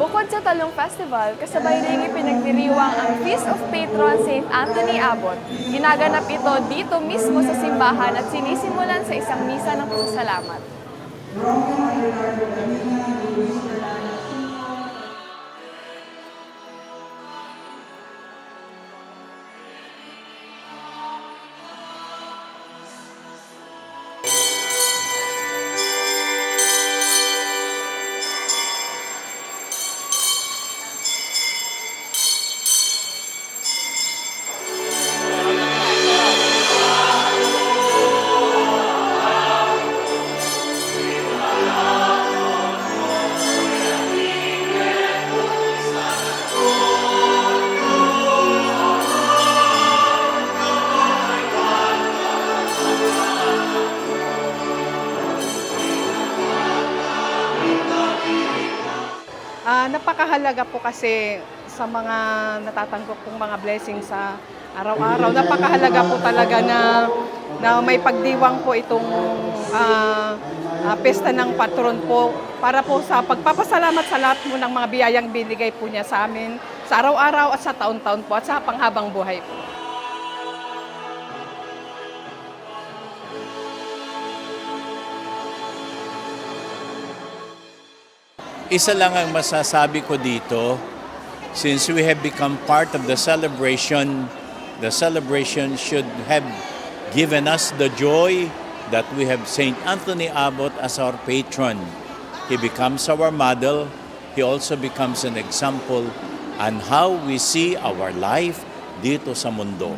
Bukod sa Talong Festival, kasabay rin ipinagdiriwang ang Feast of Patron St. Anthony Abbot. Ginaganap ito dito mismo sa simbahan at sinisimulan sa isang misa ng pasasalamat. Ah, napakahalaga po kasi sa mga natatanggap pong mga blessings sa araw-araw. Napakahalaga po talaga na na may pagdiwang po itong ah, ah, pesta ng patron po para po sa pagpapasalamat sa lahat mo ng mga biyayang binigay po niya sa amin sa araw-araw at sa taon-taon po at sa panghabang buhay po. Isa lang ang masasabi ko dito, since we have become part of the celebration, the celebration should have given us the joy that we have St. Anthony Abbot as our patron. He becomes our model. He also becomes an example on how we see our life dito sa mundo.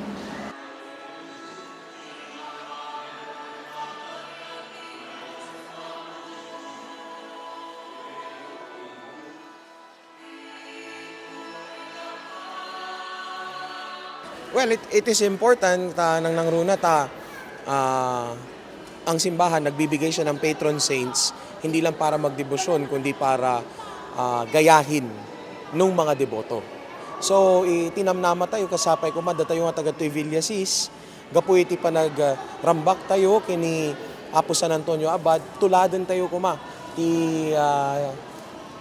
Well, it, it is important ta nang nangruna ta ah, ang simbahan nagbibigay siya ng patron saints hindi lang para magdebosyon kundi para ah, gayahin nung mga deboto. So itinamnama tayo kasapay ko madda tayo nga taga Tuivillasis gapu iti panag ah, rambak tayo kini Apo San Antonio Abad tuladen tayo kuma ti ah,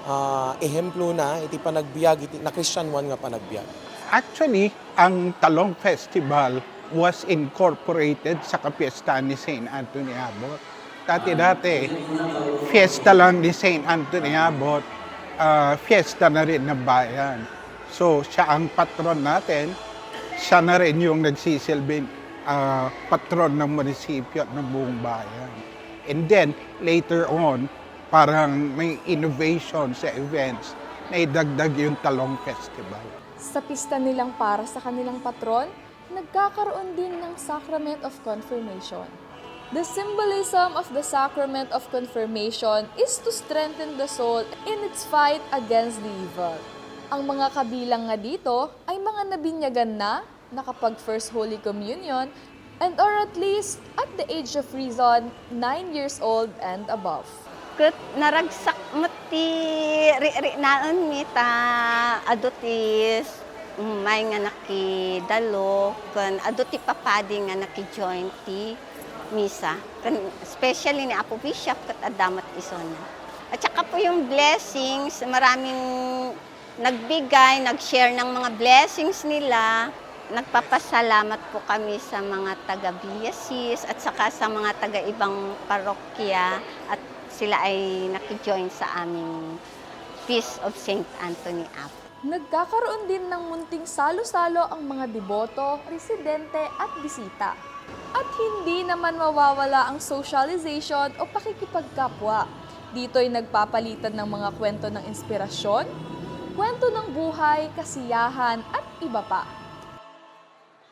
ah, ehemplo na iti panagbiag iti na Christian one nga panagbiag. Actually, ang Talong Festival was incorporated sa kapiesta ni St. Anthony Abbot. Dati-dati, fiesta lang ni St. Anthony Abbot, ah, fiesta na rin ng bayan. So, siya ang patron natin, siya na rin yung nagsisilbing ah, patron ng munisipyo at ng buong bayan. And then, later on, parang may innovation sa events na idagdag yung Talong Festival. Sa pista nilang para sa kanilang patron, nagkakaroon din ng Sacrament of Confirmation. The symbolism of the Sacrament of Confirmation is to strengthen the soul in its fight against the evil. Ang mga kabilang nga dito ay mga nabinyagan na, nakapag First Holy Communion, and or at least at the age of reason, 9 years old and above. ket naragsak mo ti ri-ri naon mi ta adutis may nga nakidalo. Kan aduti papadi nga naki-join ti misa. Kan especially ni Apo Bishop kat adamat isona at saka po yung blessings maraming nagbigay nag-share ng mga blessings nila. Nagpapasalamat po kami sa mga taga Biasis at saka sa mga taga ibang parokya at sila ay nakijoin sa aming Feast of St. Anthony App. Nagkakaroon din ng munting salo-salo ang mga deboto, residente at bisita. At hindi naman mawawala ang socialization o pakikipagkapwa. Dito'y nagpapalitan ng mga kwento ng inspirasyon, kwento ng buhay, kasiyahan at iba pa.